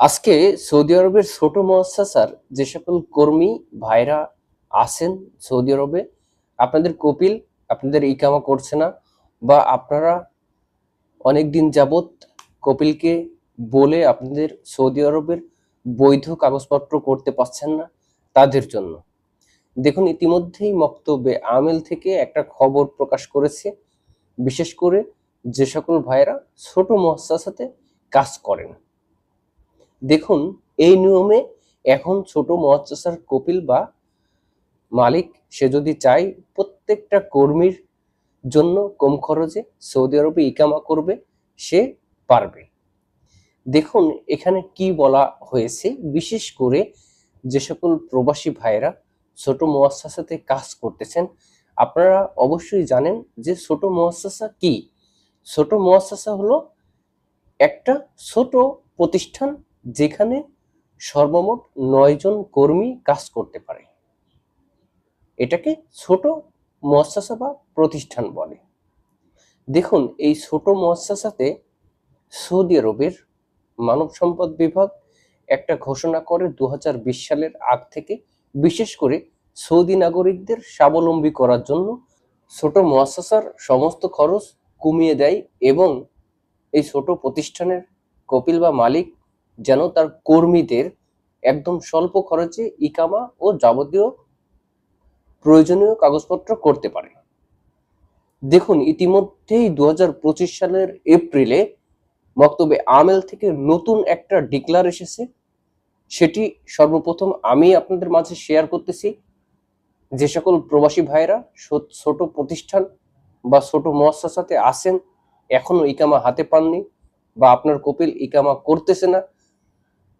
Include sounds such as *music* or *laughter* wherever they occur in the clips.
আজকে সৌদি আরবের ছোট মহাসাসার যে সকল কর্মী ভাইরা আছেন সৌদি আরবে, আপনাদের কপিল, আপনাদের ইকামা করছে না, বা আপনারা অনেক দিন যাবত কপিলকে বলে আপনাদের সৌদি আরবের বৈধ কাগজপত্র করতে পারছেন না তাদের জন্য। দেখুন, ইতিমধ্যেই মক্তব্যে আমেল থেকে একটা খবর প্রকাশ করেছে। বিশেষ করে যে সকল ভাইরা ছোট মহাসাসাতে কাজ করেন। দেখুন, এই নিয়মে এখন ছোট মহাচাষার কপিল বা মালিক, সে যদি চায় প্রত্যেকটা কর্মীর জন্য কম খরচে সৌদি আরবে ইকামা করবে, সে পারবে। দেখুন, এখানে কি বলা হয়েছে? বিশেষ করে যে সকল প্রবাসী ভাইরা ছোট মহাসাসাতে কাজ করতেছেন, আপনারা অবশ্যই জানেন যে ছোট মহাসাসা কি? ছোট মহাসাসা হলো একটা ছোট প্রতিষ্ঠান যেখানে সর্বমোট নয় জন কর্মী কাজ করতে পারে। এটাকে ছোট মহাসাসা বা প্রতিষ্ঠান বলে। দেখুন, এই ছোট মহাসাসাতে সৌদি আরবের মানব সম্পদ বিভাগ একটা ঘোষণা করে দু হাজার বিশ সালের আগ থেকে, বিশেষ করে সৌদি নাগরিকদের স্বাবলম্বী করার জন্য ছোট মহাসাসার সমস্ত খরচ কমিয়ে দেয় এবং এই ছোট প্রতিষ্ঠানের কপিল বা মালিক যেন তার কর্মীদের একদম স্বল্প খরচে ইকামা ও যাবতীয় প্রয়োজনীয় কাগজপত্র করতে পারে। দেখুন, ইতিমধ্যেই দু হাজার পঁচিশ সালের এপ্রিলে বক্তব্যে আমেল থেকে নতুন একটা ডিক্লার এসেছে। সেটি সর্বপ্রথম আমি আপনাদের মাঝে শেয়ার করতেছি। যে সকল প্রবাসী ভাইরা ছোট প্রতিষ্ঠান বা ছোট মহাসাতে আসেন এখনও ইকামা হাতে পাননি বা আপনার কপিল ইকামা করতেছে না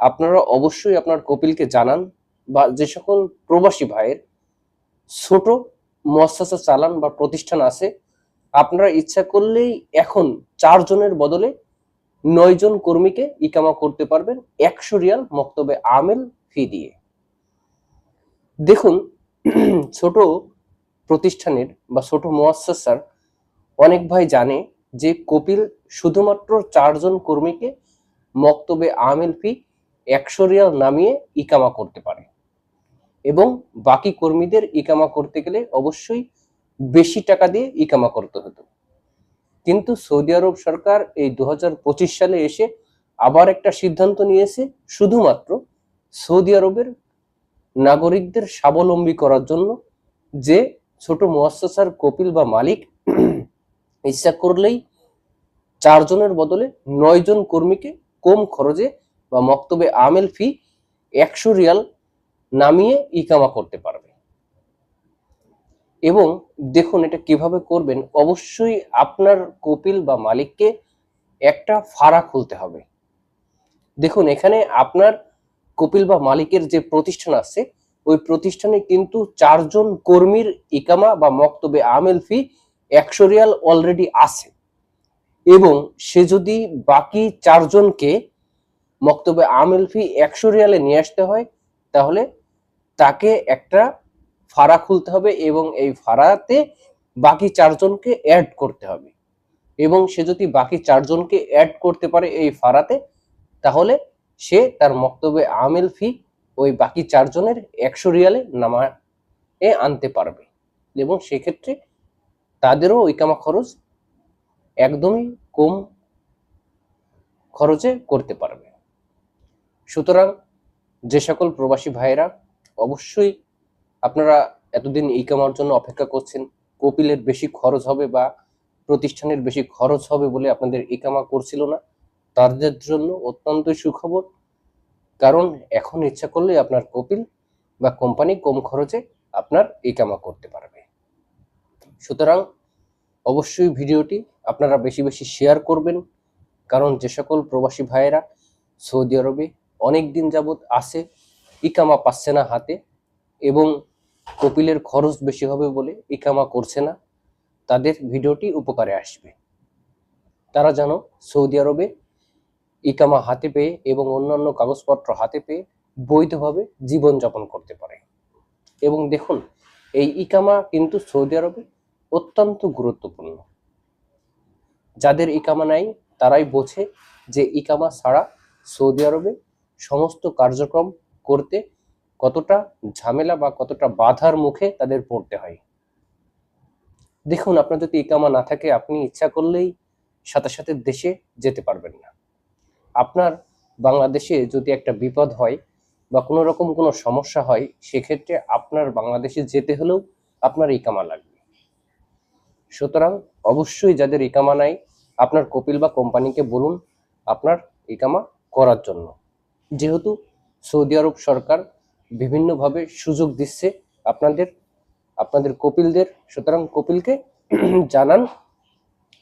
আপনারা অবশ্যই আপনার কপিলকে জানান বা যে সকল প্রবাসী ভাইয়ের ছোট মহাসাসা চালান বা প্রতিষ্ঠান আছে, আপনারা ইচ্ছা করলেই এখন চারজনের বদলে নয় জন কর্মীকে ইকামা করতে পারবেন একশো রিয়াল মক্তবে আমেল ফি দিয়ে। দেখুন, ছোট প্রতিষ্ঠানের বা ছোট মহাসাসার অনেক ভাই জানে যে কপিল শুধুমাত্র চারজন কর্মীকে মক্তবে আমেল ফি একশো রিয়াল নামিয়ে ইকামা করতে পারে। এবং বাকি কর্মীদের ইকামা করতে গেলে অবশ্যই বেশি টাকা দিয়ে ইকামা করতে হতো। কিন্তু সৌদি আরব সরকার এই দু হাজার পঁচিশ সালে এসে আবার একটা সিদ্ধান্ত নিয়েছে, শুধুমাত্র সৌদি আরবের নাগরিকদের স্বাবলম্বী করার জন্য যে ছোট মোয়াসার কপিল বা মালিক ইচ্ছা করলেই চারজনের বদলে নয় জন কর্মীকে কম খরচে বা মক্তবে আমেল ফি একশো রিয়াল নামিয়ে ইকামা করতে পারবে। এবং দেখুন এটা কীভাবে করবেন, অবশ্যই আপনার কপিল বা মালিককে একটা ফাড়া খুলতে হবে। দেখুন, এখানে আপনার কপিল বা মালিকের যে প্রতিষ্ঠান আছে, ওই প্রতিষ্ঠানে কিন্তু চারজন কর্মীর ইকামা বা মক্তবে আমেল ফি একশো রিয়াল অলরেডি আছে। এবং সে যদি বাকি চারজনকে মক্তবে আমেল ফি একশো রিয়ালে নিয়ে আসতে হয়, তাহলে তাকে একটা ফাড়া খুলতে হবে এবং এই ফাড়াতে বাকি চারজনকে অ্যাড করতে হবে। এবং সে যদি বাকি চারজনকে অ্যাড করতে পারে এই ফাড়াতে তাহলে সে তার মক্তবে আমেল ফি ওই বাকি চারজনের একশো রিয়ালে নামা, এ আনতে পারবে। এবং সেক্ষেত্রে তাদেরও ইকামা খরচ একদমই কম খরচে করতে পারবে। সুতরাং যে সকল প্রবাসী ভাইয়েরা, অবশ্যই আপনারা এতদিন ইকামার জন্য অপেক্ষা করছেন, কপিলের বেশি খরচ হবে বা প্রতিষ্ঠানের বেশি খরচ হবে বলে আপনাদের ইকামা করছিল না। তাদের জন্য অত্যন্ত সুখবর, কারণ এখন ইচ্ছা করলে আপনার কপিল বা কোম্পানি কম খরচে আপনার ইকামা করতে পারবে। সুতরাং অবশ্যই ভিডিওটি আপনারা বেশি বেশি শেয়ার করবেন, কারণ যে সকল প্রবাসী ভাইয়েরা সৌদি আরবে অনেক দিন যাবৎ আসে ইকামা পাচ্ছে না হাতে এবং কপিলের খরচ বেশি হবে বলে ইকামা করছে না। তাদের ভিডিওটি উপকারে আসবে। তারা যেন সৌদি আরবে ইকামা হাতে পেয়ে এবং অন্যান্য কাগজপত্র হাতে পেয়ে বৈধভাবে জীবনযাপন করতে পারে। এবং দেখুন, এই ইকামা কিন্তু সৌদি আরবে অত্যন্ত গুরুত্বপূর্ণ। যাদের ইকামা নাই, তারাই বোঝে যে ইকামা ছাড়া সৌদি আরবে সমস্ত কার্যক্রম করতে কতটা ঝামেলা বা কতটা বাধার মুখে তাদের পড়তে হয়। দেখুন, আপনার যদি ইকামা না থাকে, আপনি ইচ্ছা করলেই সাথে সাথে দেশে যেতে পারবেন না। আপনার বাংলাদেশে যদি একটা বিপদ হয় বা কোনো রকম কোনো সমস্যা হয়, সেক্ষেত্রে আপনার বাংলাদেশে যেতে হলেও আপনার ইকামা লাগবে। সুতরাং অবশ্যই যাদের ইকামা নাই, আপনার কপিল বা কোম্পানিকে বলুন আপনার ইকামা করার জন্য। যেহেতু সৌদি আরব সরকার বিভিন্নভাবে সুযোগ দিচ্ছে আপনাদের আপনাদের কপিলদের, সুতরাং কপিলকে *clears throat* জানান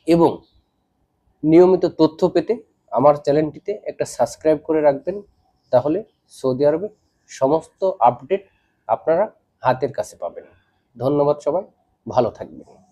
এবং নিয়মিত তথ্য পেতে আমার চ্যানেলটিতে একটা সাবস্ক্রাইব করে রাখবেন, তাহলে সৌদি আরবে সমস্ত আপডেট আপনারা হাতের কাছে পাবেন। ধন্যবাদ সবাই, ভালো থাকবেন।